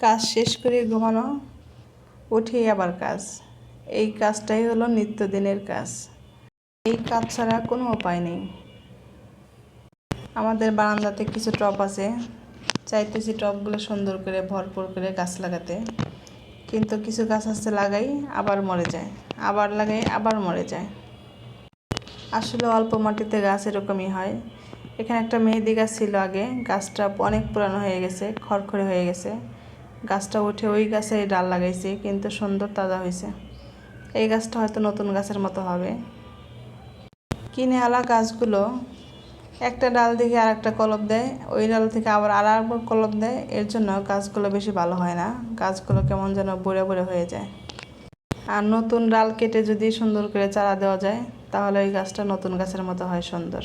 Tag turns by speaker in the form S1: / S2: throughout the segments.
S1: কাজ শেষ করে ঘুমানো উঠেই আবার কাজ। এই কাজটাই হলো নিত্যদিনের কাজ। এই কাজ ছাড়া কোনো উপায় নেই। আমাদের বারান্দাতে কিছু টব আছে। চাইতেছি টবগুলো সুন্দর করে, ভরপুর করে গাছ লাগাতে। কিন্তু কিছু গাছ আছে লাগাই, আবার মরে যায়। আবার লাগাই, আবার মরে যায়। আসলে অল্প মাটিতে গাছ এরকমই হয়। এখানে একটা মেহেদি গাছ ছিল আগে। গাছটা অনেক পুরানো হয়ে গেছে, খড়খড়ে হয়ে গেছে। গাছটা উঠে ওই গাছে ডাল লাগাইছি, কিন্তু সুন্দর তাজা হয়েছে এই গাছটা হয়তো নতুন গাছের মতো হবে। কিনে আলা গাছগুলো, একটা ডাল থেকে আর একটা কলপ দেয়, ওই ডাল থেকে আবার আর একবার কলপ দেয়, এর জন্য গাছগুলো বেশি ভালো হয় না। গাছগুলো কেমন যেন বড়ে বড়ে হয়ে যায়। আর নতুন ডাল কেটে যদি সুন্দর করে চারা দেওয়া যায়, তাহলে ওই গাছটা নতুন গাছের মতো হয় সুন্দর।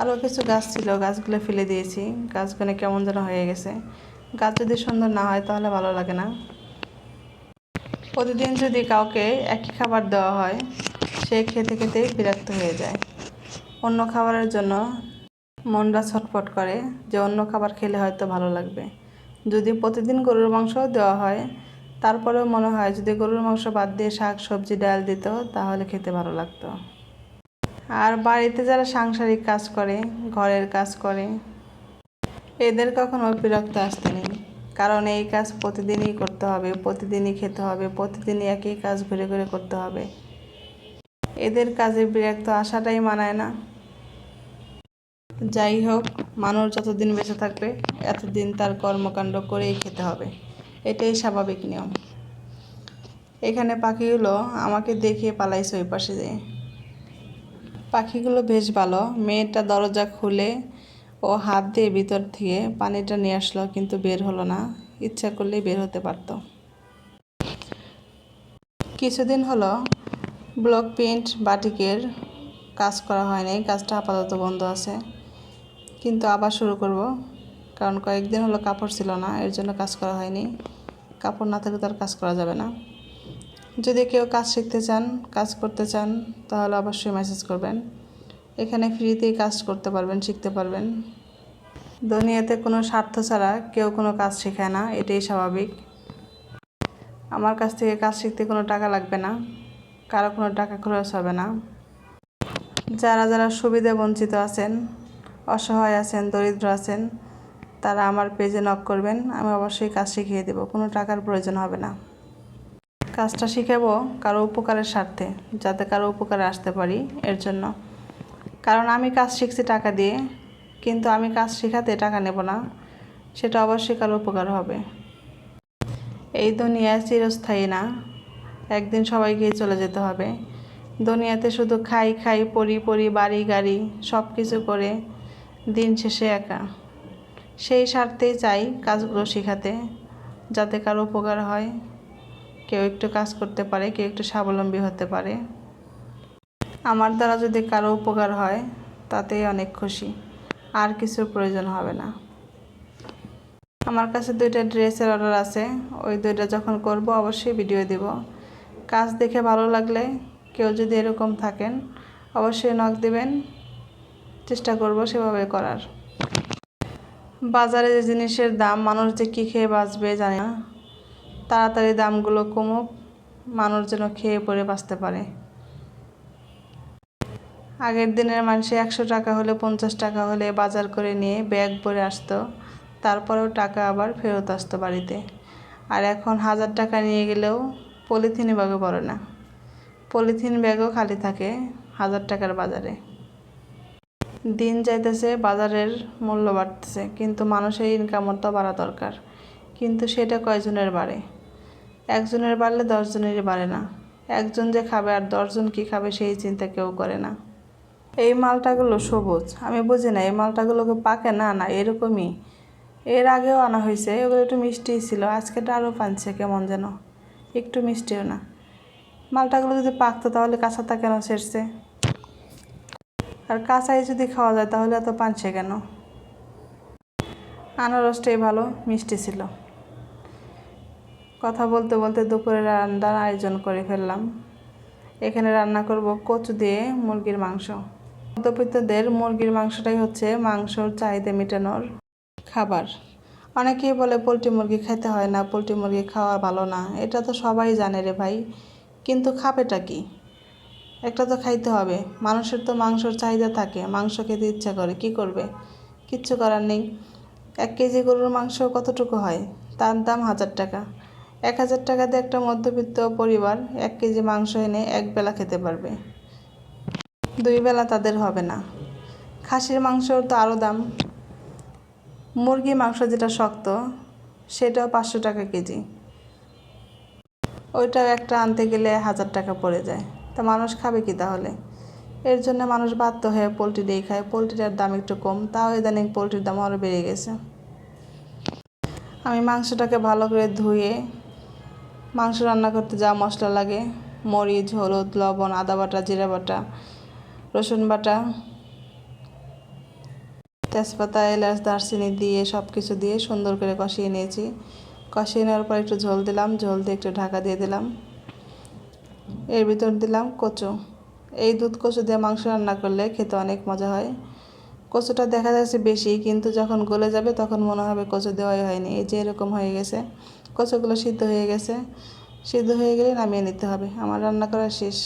S1: আরও কিছু গাছ ছিল, গাছগুলো ফেলে দিয়েছি। গাছগুলো কেমন যেন হয়ে গেছে। গাছ যদি সুন্দর না হয় তাহলে ভালো লাগে না। প্রতিদিন যদি কাউকে একই খাবার দেওয়া হয়, সে খেতে খেতে বিরক্ত হয়ে যায়। অন্য খাবারের জন্য মনটা ছটফট করে যে অন্য খাবার খেলে হয়তো ভালো লাগবে। যদি প্রতিদিন গরুর মাংস দেওয়া হয়, তারপরেও মনে হয় যদি গরুর মাংস বাদ দিয়ে শাক, সবজি, ডাল দিত, তাহলে খেতে ভালো লাগতো। আর বাড়িতে যারা সাংসারিক কাজ করে, ঘরের কাজ করে এদের কখনো বিরক্ত আসতে নেই। কারণ এই কাজ প্রতিদিনই করতে হবে, প্রতিদিনই খেতে হবে, প্রতিদিনই একই কাজ ঘুরে ঘুরে করতে হবে। এদের কাজে বিরক্ত আসাটাই মানায় না। যাই হোক, মানুষ যতদিন বেঁচে থাকবে, এতদিন তার কর্মকাণ্ড করেই খেতে হবে। এটাই স্বাভাবিক নিয়ম। এখানে পাখিগুলো আমাকে দেখে পালাইছে ওই পাশে যেয়ে। পাখিগুলো বেশ ভালো, মেয়েটা দরজা খুলে ও হাত দিয়ে ভিতর থেকে পানিটা নিয়ে আসলো, কিন্তু বের হলো না। ইচ্ছা করলেই বের হতে পারতো। কিছুদিন হলো ব্লক প্রিন্ট বাটিকের কাজ করা হয়নি। কাজটা আপাতত বন্ধ আছে। কিন্তু আবার শুরু করব, কারণ কয়েকদিন হলো কাপড় ছিল না, এর জন্য কাজ করা হয়নি। কাপড় না থাকলে তার কাজ করা যাবে না। যদি কেউ কাজ শিখতে চান, কাজ করতে চান, তাহলে অবশ্যই মেসেজ করবেন। এখানে ফ্রিতেই কাজ করতে পারবেন, শিখতে পারবেন। দুনিয়াতে কোনো স্বার্থ ছাড়া কেউ কোনো কাজ শেখায় না, এটাই স্বাভাবিক। আমার কাছ থেকে কাজ শিখতে কোনো টাকা লাগবে না, কারও কোনো টাকা খরচ হবে না। যারা যারা সুবিধা বঞ্চিত আছেন, অসহায় আছেন, দরিদ্র আছেন, তারা আমার পেজে নক করবেন, আমি অবশ্যই কাজ শিখিয়ে দেবো, কোনো টাকার প্রয়োজন হবে না। কাজটা শিখাবো কারও উপকারের স্বার্থে, যাতে কারও উপকারে আসতে পারি, এর জন্য। কারণ আমি কাজ শিখছি টাকা দিয়ে, কিন্তু আমি কাজ শেখাতে টাকা নেব না। সেটা অবশ্যই কারও উপকার হবে। এই দুনিয়া চিরস্থায়ী না। একদিন সবাইকেই চলে যেতে হবে। দুনিয়াতে শুধু খাই খাই পরি পরি বাড়ি, গাড়ি সব কিছু করে দিন শেষে একা। সেই স্বার্থেই চাই কাজগুলো শেখাতে, যাতে কারও উপকার হয়। কেউ একটু কাজ করতে পারে, কেউ একটু স্বাবলম্বী হতে পারে। আমার দ্বারা যদি কারও উপকার হয়, তাতেই অনেক খুশি। আর কিছুর প্রয়োজন হবে না। আমার কাছে দুইটা ড্রেসের অর্ডার আছে। ওই দুইটা যখন করব, অবশ্যই ভিডিও দিব। কাজ দেখে ভালো লাগলে, কেউ যদি এরকম থাকেন, অবশ্যই নক দিবেন। চেষ্টা করব সেভাবে করার। বাজারে যে জিনিসের দাম, মানুষ যে কী খেয়ে বাঁচবে জানে না। তাড়াতাড়ি দামগুলো কমুক, মানুষ যেন খেয়ে পরে বাঁচতে পারে। আগের দিনের মানুষে একশো টাকা হলে পঞ্চাশ টাকা হলে বাজার করে নিয়ে ব্যাগ ভরে আসতো। তারপরেও টাকা আবার ফেরত আসতো বাড়িতে। আর এখন হাজার টাকা নিয়ে গেলেও পলিথিন ব্যাগে পড়ে না। পলিথিন ব্যাগও খালি থাকে হাজার টাকার বাজারে। দিন যাইতেছে, বাজারের মূল্য বাড়তেছে, কিন্তু মানুষের ইনকামও তো বাড়া দরকার। কিন্তু সেটা কয়জনের বাড়ে? একজনের বাড়লে দশজনেরই বাড়ে না। একজন যে খাবে আর দশজন কী খাবে সেই চিন্তা কেউ করে না। এই মালটাগুলো সবুজ। আমি বুঝি না, এই মালটাগুলোকে পাকে না না, এরকমই। এর আগেও আনা হয়েছে, এগুলো একটু মিষ্টিই ছিল। আজকেটা আরও পানছে, কেমন যেন। একটু মিষ্টিও না। মালটাগুলো যদি পাকতো, তাহলে কাঁচাটা কেন সেরছে আর কাঁচাই যদি খাওয়া যায়, তাহলে এত পানছে কেন? আনারসটাই ভালো, মিষ্টি ছিল। কথা বলতে বলতে দুপুরে রান্নার আয়োজন করে ফেললাম। এখানে রান্না করব কচু দিয়ে মুরগির মাংস। মধ্যবিত্তদের মুরগির মাংসটাই হচ্ছে মাংসর চাহিদা মেটানোর খাবার। অনেকেই বলে পোলট্রি মুরগি খেতে হয় না, পোলট্রি মুরগি খাওয়া ভালো না, এটা তো সবাই জানে রে ভাই। কিন্তু খাবেটা কি? একটা তো খাইতে হবে, মানুষের তো মাংসর চাহিদা থাকে, মাংস খেতে ইচ্ছা করে, কি করবে? কিচ্ছু করার নেই। এক কেজি গরুর মাংস কতটুকু হয়? তার দাম হাজার টাকা। এক হাজার টাকা দিয়ে একটা মধ্যবিত্ত পরিবার এক কেজি মাংস এনে এক বেলা খেতে পারবে। দুই বেলা তাদের হবে না। খাসির মাংসর তো আরও দাম। মুরগি মাংস যেটা শক্ত, সেটাও পাঁচশো টাকা কেজি। ওইটাও একটা আনতে গেলে হাজার টাকা পড়ে যায়। তা মানুষ খাবে কি তাহলে? এর জন্য মানুষ বাধ্য হয়ে পোলট্রি দিয়ে খায়। পোলট্রিটার দাম একটু কম, তাও ইদানিং পোলট্রির দাম আরও বেড়ে গেছে। আমি মাংসটাকে ভালো করে ধুয়ে, মাংস রান্না করতে যা মশলা লাগে, মরিচ, হলুদ, লবণ, আদা বাটা, জিরা বাটা রসুন বাটা, তেজপাতা, এলাচ, দারচিনি দিয়ে সব কিছু দিয়ে সুন্দর করে কষিয়ে নিয়েছি। কষিয়ে নেওয়ার পর একটু ঝোল দিলাম, ঝোল দিয়ে একটু ঢাকা দিয়ে দিলাম। এর ভিতর দিলাম কচু। এই দুধ কচু দিয়ে মাংস রান্না করলে খেতে অনেক মজা হয়। কচুটা দেখা যাচ্ছে বেশি, কিন্তু যখন গলে যাবে তখন মনে হবে কচু দেওয়াই হয়নি। এই যে এরকম হয়ে গেছে। কচুগুলো সিদ্ধ হয়ে গেছে। সিদ্ধ হয়ে গেলে নামিয়ে নিতে হবে। আমার রান্না করা শেষ।